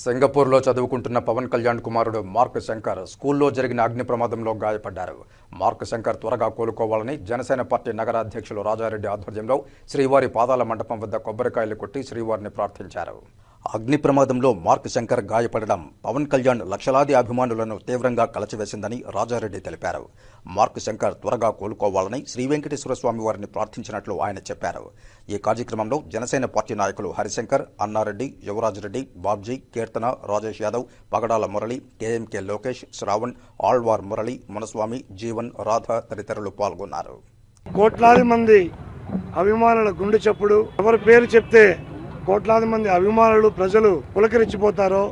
సింగపూర్లో చదువుకుంటున్న పవన్ కళ్యాణ్ కుమారుడు మార్క్ శంకర్ స్కూల్లో జరిగిన అగ్ని ప్రమాదంలో గాయపడ్డారు. మార్క్ శంకర్ త్వరగా కోలుకోవాలని జనసేన పార్టీ నగర అధ్యక్షులు రాజారెడ్డి ఆధ్వర్యంలో శ్రీవారి పాదాల మండపం వద్ద కొబ్బరికాయలు కొట్టి శ్రీవారిని ప్రార్థించారు. అగ్ని ప్రమాదంలో మార్క్ శంకర్ గాయపడడం పవన్ కళ్యాణ్ లక్షలాది అభిమానులను తీవ్రంగా కలచివేసిందని రాజారెడ్డి తెలిపారు. మార్క్ శంకర్ త్వరగా కోలుకోవాలని శ్రీ వెంకటేశ్వర స్వామి వారిని ప్రార్థించినట్లు ఆయన చెప్పారు. ఈ కార్యక్రమంలో జనసేన పార్టీ నాయకులు హరిశంకర్ అన్నారెడ్డి యువరాజరెడ్డి బాబ్జీ కీర్తన రాజేష్ యాదవ్ పగడాల మురళి కేఎంకే లోకేష్ శ్రావణ్ ఆళ్వార్ మురళి మునస్వామి జీవన్ రాధ తదితరులు పాల్గొన్నారు. కోట్లాది మంది అభిమానుల గుండె చప్పుడు. ఎవరి పేరు చెప్తే కోట్లాది మంది అభిమానులు ప్రజలు పులకరించిపోతారో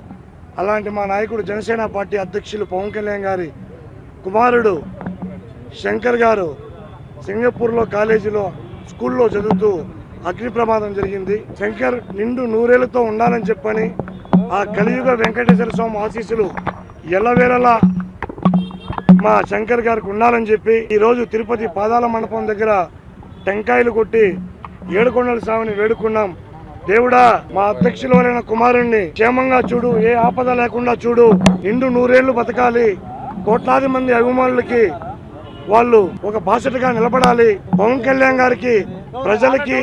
అలాంటి మా నాయకుడు జనసేన పార్టీ అధ్యక్షులు పవన్ కళ్యాణ్ గారి కుమారుడు శంకర్ గారు సింగపూర్లో కాలేజీలో స్కూల్లో చదువుతూ అగ్ని ప్రమాదం జరిగింది. శంకర్ నిండు నూరేళ్ళతో ఉండాలని చెప్పని ఆ కలియుగ వెంకటేశ్వర స్వామి ఆశీస్సులు ఎల్లవేళలా మా శంకర్ గారికి ఉండాలని చెప్పి ఈరోజు తిరుపతి పాదాల మండపం దగ్గర టెంకాయలు కొట్టి ఏడుకొండల స్వామిని వేడుకున్నాం. దేవుడా మా అధ్యక్షులైన కుమారుణ్ణి క్షేమంగా చూడు ఏ ఆపద లేకుండా చూడు. నిండు నూరేళ్ళు బతకాలి. కోట్లాది మంది అభిమానులకి వాళ్ళు ఒక బాసటగా నిలబడాలి. పవన్ కళ్యాణ్ గారికి ప్రజలకి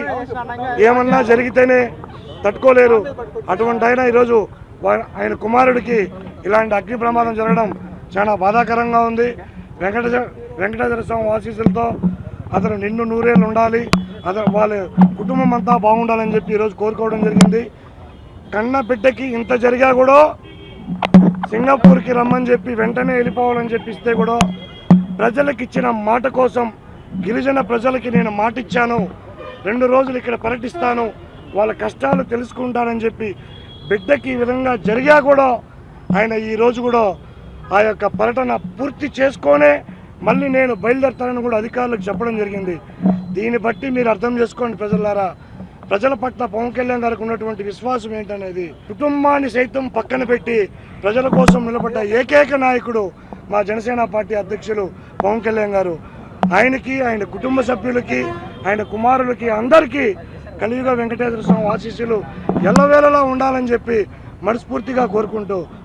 ఏమన్నా జరిగితేనే తట్టుకోలేరు. అటువంటి ఆయన ఈరోజు ఆయన కుమారుడికి ఇలాంటి అగ్ని ప్రమాదం జరగడం చాలా బాధాకరంగా ఉంది. వెంకట వెంకటేశ్వర స్వామి ఆశీస్సులతో అతను నిండు నూరేళ్ళు ఉండాలి అతను వాళ్ళ కుటుంబం అంతా బాగుండాలని చెప్పి ఈరోజు కోరుకోవడం జరిగింది. కన్న బిడ్డకి ఇంత జరిగా కూడా సింగపూర్కి రమ్మని చెప్పి వెంటనే వెళ్ళిపోవాలని చెప్పిస్తే కూడా ప్రజలకు ఇచ్చిన మాట కోసం గిరిజన ప్రజలకి నేను మాట ఇచ్చాను రెండు రోజులు ఇక్కడ పర్యటిస్తాను. వాళ్ళ కష్టాలు తెలుసుకుంటానని చెప్పి బిడ్డకి ఈ విధంగా జరిగా కూడా ఆయన ఈ రోజు కూడా ఆ యొక్క పర్యటన పూర్తి చేసుకొనే మళ్ళీ నేను బయలుదేరుతానని కూడా అధికారులకు చెప్పడం జరిగింది. దీన్ని బట్టి మీరు అర్థం చేసుకోండి ప్రజలారా. ప్రజల పట్ల పవన్ కళ్యాణ్ గారికి ఉన్నటువంటి విశ్వాసం ఏంటనేది. కుటుంబాన్ని సైతం పక్కన పెట్టి ప్రజల కోసం నిలబడ్డ ఏకైక నాయకుడు మా జనసేన పార్టీ అధ్యక్షులు పవన్ కళ్యాణ్ గారు. ఆయనకి ఆయన కుటుంబ సభ్యులకి ఆయన కుమారులకి అందరికీ కలియుగ వెంకటేశ్వర స్వామి ఆశీస్సులు ఎల్లవేళలా ఉండాలని చెప్పి మనస్ఫూర్తిగా కోరుకుంటూ